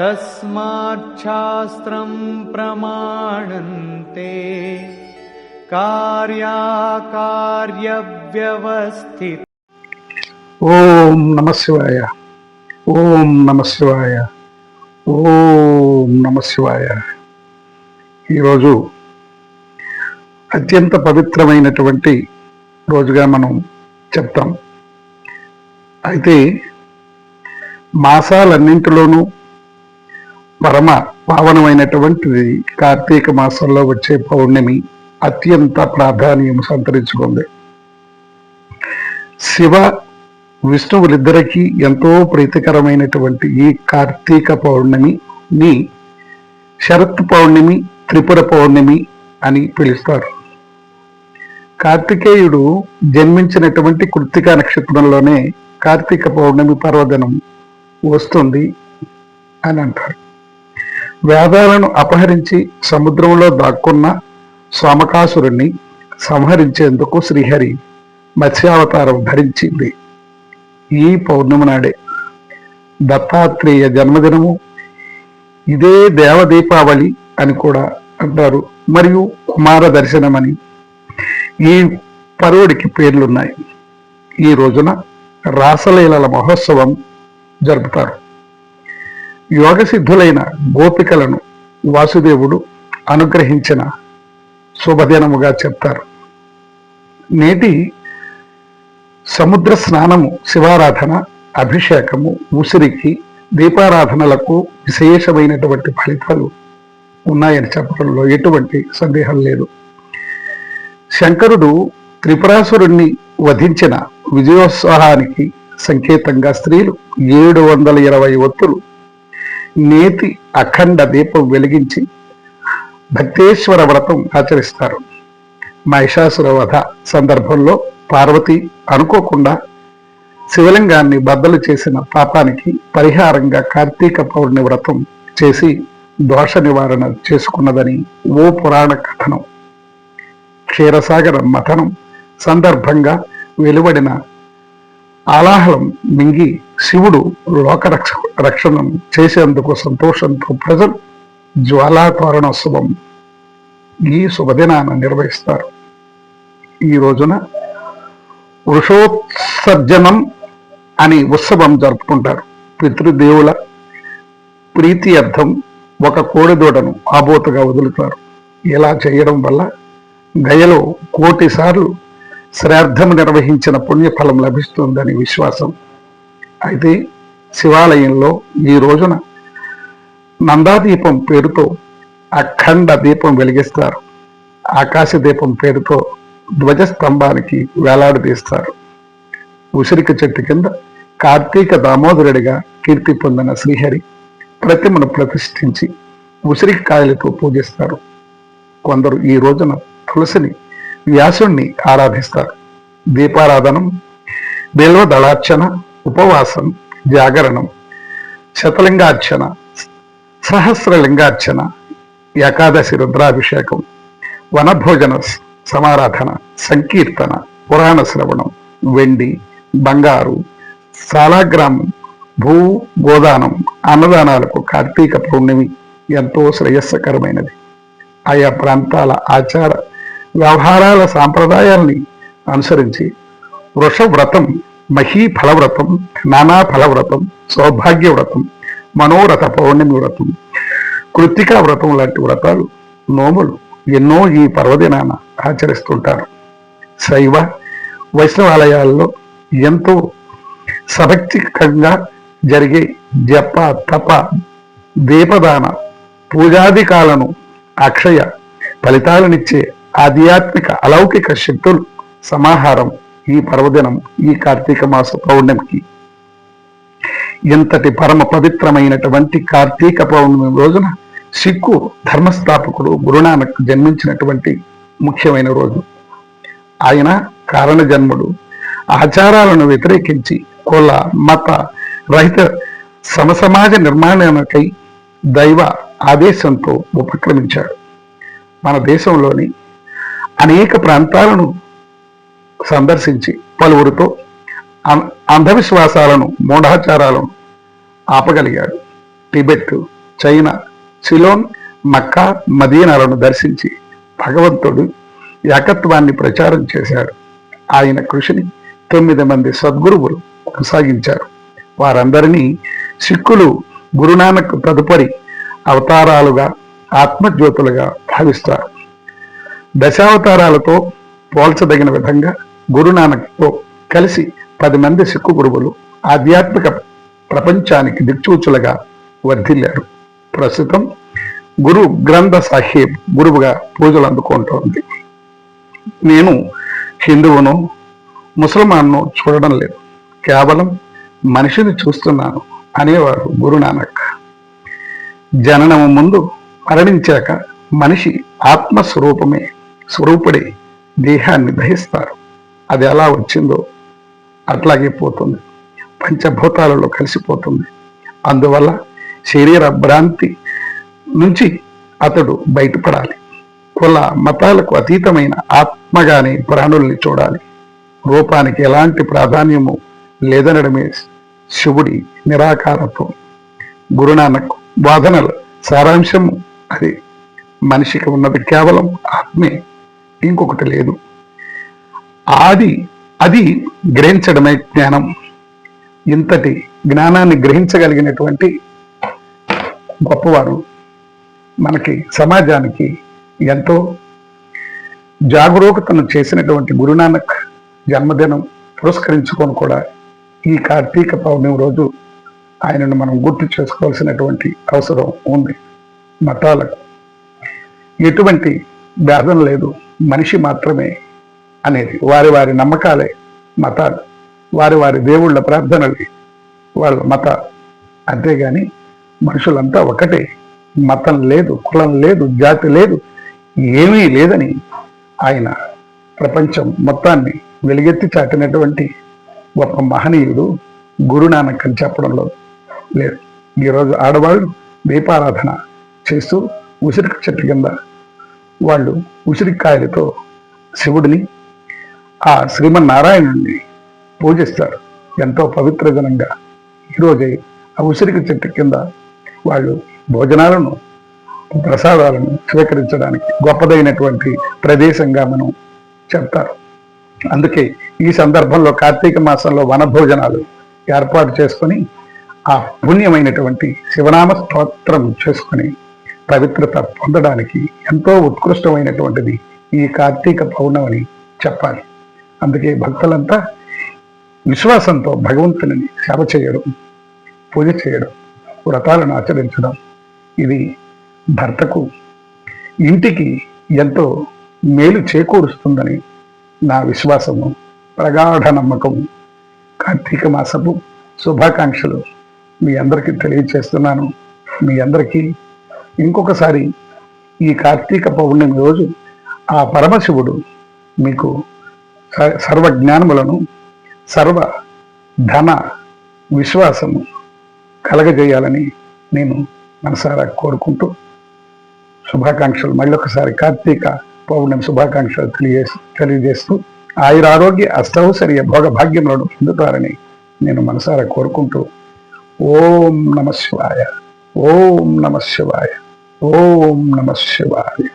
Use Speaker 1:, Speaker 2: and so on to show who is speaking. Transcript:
Speaker 1: तस्माच्छास्त्रं प्रमाणन्ते कार्याकार्यव्यवस्थित
Speaker 2: ఓం నమ శివాయ ఓం నమ శివాయ ఓం నమ శివాయ ఈరోజు అత్యంత పవిత్రమైనటువంటి రోజుగా మనం చెప్తాం అయితే మాసాలన్నింటిలోనూ పరమ పావనమైనటువంటిది కార్తీక మాసంలో వచ్చే పౌర్ణమి అత్యంత ప్రాధాన్యం సంతరించుకుంది. శివ విష్ణువులిద్దరికీ ఎంతో ప్రీతికరమైనటువంటి ఈ కార్తీక పౌర్ణమిని శరత్ పౌర్ణమి త్రిపుర పౌర్ణమి అని పిలుస్తారు. కార్తికేయుడు జన్మించినటువంటి కృత్తికా నక్షత్రంలోనే కార్తీక పౌర్ణమి పర్వదినం వస్తుంది అని అంటారు. వేదాలను అపహరించి సముద్రంలో దాక్కున్న సోమకాసురుణ్ణి సంహరించేందుకు శ్రీహరి మత్స్యావతారం ధరించింది. ఈ పౌర్ణమి నాడే దత్తాత్రేయ జన్మదినము. ఇదే దేవ దీపావళి అని కూడా అంటారు. మరియు కుమార దర్శనమని ఈ పరువుడికి పేర్లున్నాయి. ఈ రోజున రాసలీలల మహోత్సవం జరుపుతారు. యోగ సిద్ధులైన గోపికలను వాసుదేవుడు అనుగ్రహించిన శుభదినముగా చెప్తారు. నేటి సముద్ర స్నానము శివారాధన అభిషేకము ఉసిరికి దీపారాధనలకు విశేషమైనటువంటి ఫలితాలు ఉన్నాయని చెప్పడంలో ఎటువంటి సందేహం లేదు. శంకరుడు త్రిపురాసురుణ్ణి వధించిన విజయోత్సాహానికి సంకేతంగా స్త్రీలు ఏడు వందల ఇరవై ఒత్తులు నేతి అఖండ దీపం వెలిగించి భక్తేశ్వర వ్రతం ఆచరిస్తారు. మహిషాసుర వధ సందర్భంలో పార్వతి అనుకోకుండా శివలింగాన్ని బద్దలు చేసిన పాపానికి పరిహారంగా కార్తీక పౌర్ణి వ్రతం చేసి దోష నివారణ చేసుకున్నదని ఓ పురాణ కథనం. క్షీరసాగర మథనం సందర్భంగా వెలువడిన ఆలాహలం మింగి శివుడు లోక రక్ష రక్షణం చేసేందుకు సంతోషంతో ప్రజలు జ్వాలాతోరణోత్సవం ఈ శుభదినాన నిర్వహిస్తారు. ఈ రోజున వృషోత్సర్జనం అని ఉత్సవం జరుపుకుంటారు. పితృదేవుల ప్రీతి అర్థం ఒక కోడిదూడను ఆబోతుగా వదులుతారు. ఇలా చేయడం వల్ల గయలో కోటి సార్లు శ్రాద్ధం నిర్వహించిన పుణ్యఫలం లభిస్తుందని విశ్వాసం. అయితే శివాలయంలో ఈ రోజున నందాదీపం పేరుతో అఖండ దీపం వెలిగిస్తారు. ఆకాశ దీపం పేరుతో ధ్వజస్తంభానికి వేలాడదీస్తారు ఉసిరిక చెట్టు కింద కార్తీక దామోదరుడిగా కీర్తి పొందిన శ్రీహరి ప్రతిమను ప్రతిష్ఠించి ఉసిరిక కాయలతో పూజిస్తారు. కొందరు ఈ రోజున తులసిని వ్యాసుణ్ణి ఆరాధిస్తారు. దీపారాధనం బిల్వ దళార్చన ఉపవాసం జాగరణం శతలింగార్చన సహస్రలింగార్చన ఏకాదశి రుద్రాభిషేకం వనభోజన సమారాధన సంకీర్తన పురాణ శ్రవణం వెండి బంగారు సాలాగ్రామం భూ గోదానం అన్నదానాలకు కార్తీక పౌర్ణమి ఎంతో శ్రేయస్కరమైనది. ఆయా ప్రాంతాల ఆచార వ్యవహారాల సాంప్రదాయాల్ని అనుసరించి వృషవ్రతం మహీ ఫలవ్రతం నానా ఫలవ్రతం సౌభాగ్య వ్రతం మనోరథ పౌర్ణమి వ్రతం కృత్తికా వ్రతం లాంటి వ్రతాలు నోములు ఎన్నో ఈ పర్వదినాన ఆచరిస్తుంటారు. శైవ వైష్ణవాలయాల్లో ఎంతో సభక్తికంగా జరిగే జప తప దీపదాన పూజాదికాలను అక్షయ ఫలితాలనిచ్చే ఆధ్యాత్మిక అలౌకిక శక్తులు సమాహారం ఈ పర్వదినం ఈ కార్తీక మాస పౌర్ణమికి. ఇంతటి పరమ పవిత్రమైనటువంటి కార్తీక పౌర్ణమి రోజున సిక్కు ధర్మస్థాపకుడు గురునానక్ జన్మించినటువంటి ముఖ్యమైన రోజు. ఆయన కారణ జన్ముడు ఆచారాలను వ్యతిరేకించి కుల మత రహిత సమసమాజ నిర్మాణానికై దైవ ఆదేశంతో ఉపక్రమించాడు. మన దేశంలోని అనేక ప్రాంతాలను సందర్శించి పలువురితో అం- అంధవిశ్వాసాలను మూఢాచారాలను ఆపగలిగాడు. టిబెట్ చైనా సిలోన్ మక్కా మదీనాలను దర్శించి భగవంతుడు ఏకత్వాన్ని ప్రచారం చేశాడు. ఆయన కృషిని తొమ్మిది మంది సద్గురువులు కొనసాగించారు. వారందరినీ సిక్కులు గురునానక్ తదుపరి అవతారాలుగా ఆత్మజ్యోతులుగా భావిస్తారు. దశావతారాలతో పోల్చదగిన విధంగా గురునానక్తో కలిసి పది మంది సిక్కు గురువులు ఆధ్యాత్మిక ప్రపంచానికి దిక్చూచులుగా వర్ధిల్లారు. ప్రస్తుతం గురు గ్రంథ సాహెబ్ గురువుగా పూజలు అందుకుంటోంది. నేను హిందువును ముసల్మాన్ను చూడడం లేదు. కేవలం మనిషిని చూస్తున్నాను అనేవారు గురునానక్. జననము ముందు మరణించాక మనిషి ఆత్మస్వరూపమే స్వరూపుడే దేహాన్ని దహిస్తారు. అది ఎలా వచ్చిందో అట్లాగే పోతుంది. పంచభూతాలలో కలిసిపోతుంది. అందువల్ల శరీర భ్రాంతి నుంచి అతడు బయటపడాలి. కుల మతాలకు అతీతమైన ఆత్మగానే ప్రాణుల్ని చూడాలి. రూపానికి ఎలాంటి ప్రాధాన్యము లేదనడమే శివుడి నిరాకారత్వం. గురునానక్ వాదనల సారాంశము. అది మనిషికి ఉన్నది కేవలం ఆత్మే. ఇంకొకటి లేదు. ఆది అది గ్రహించడమే జ్ఞానం. ఇంతటి జ్ఞానాన్ని గ్రహించగలిగినటువంటి గొప్పవారు మనకి సమాజానికి ఎంతో జాగరూకతను చేసినటువంటి గురునానక్ జన్మదినం పురస్కరించుకొని కూడా ఈ కార్తీక పౌర్ణమి రోజు ఆయనను మనం గుర్తు చేసుకోవాల్సినటువంటి అవసరం ఉంది. మతాలకు ఎటువంటి భేదం లేదు. మనిషి మాత్రమే అనేది. వారి వారి నమ్మకాలే మతాలు. వారి వారి దేవుళ్ళ ప్రార్థనలు వాళ్ళ మత. అంతేగాని మనుషులంతా ఒకటే. మతం లేదు కులం లేదు జాతి లేదు ఏమీ లేదని ఆయన ప్రపంచం మొత్తాన్ని వెలుగెత్తి చాటినటువంటి ఒక మహనీయుడు గురునానక్ అని చెప్పడంలో లేదు. ఈరోజు ఆడవాళ్ళు దీపారాధన చేస్తూ ఉసిరిక చెట్టు కింద వాళ్ళు ఉసిరికాయలతో శివుడిని ఆ శ్రీమన్నారాయణుడిని పూజిస్తారు. ఎంతో పవిత్రజనంగా ఈరోజే ఆ ఉసిరిక చెట్టు కింద వాళ్ళు భోజనాలను ప్రసాదాలను స్వీకరించడానికి గొప్పదైనటువంటి ప్రదేశంగా మనం చెప్తారు. అందుకే ఈ సందర్భంలో కార్తీక మాసంలో వనభోజనాలు ఏర్పాటు చేసుకొని ఆ పుణ్యమైనటువంటి శివనామ స్తోత్రం చేసుకొని పవిత్రత పొందడానికి ఎంతో ఉత్కృష్టమైనటువంటిది ఈ కార్తీక పౌర్ణమని చెప్పాలి. అందుకే భక్తులంతా విశ్వాసంతో భగవంతుని సేవ చేయడం పూజ చేయడం వ్రతాలను ఆచరించడం ఇది భర్తకు ఇంటికి ఎంతో మేలు చేకూరుస్తుందని నా విశ్వాసము ప్రగాఢ నమ్మకము. కార్తీక మాసపు శుభాకాంక్షలు మీ అందరికీ తెలియచేస్తున్నాను. మీ అందరికీ ఇంకొకసారి ఈ కార్తీక పౌర్ణమి రోజు ఆ పరమశివుడు మీకు స- సర్వ జ్ఞానములను సర్వ ధన విశ్వాసము కలగజేయాలని నేను మనసారా కోరుకుంటూ శుభాకాంక్షలు. మళ్ళొకసారి కార్తీక పౌర్ణమి శుభాకాంక్షలు తెలియజే తెలియజేస్తూ ఆయురారోగ్య అష్టౌసర్య భోగ భాగ్యములను పొందుతారని నేను మనసారా కోరుకుంటూ ఓం నమ శివాయ. ఓం నమ శివాయ. ఓం నమ శివాయ.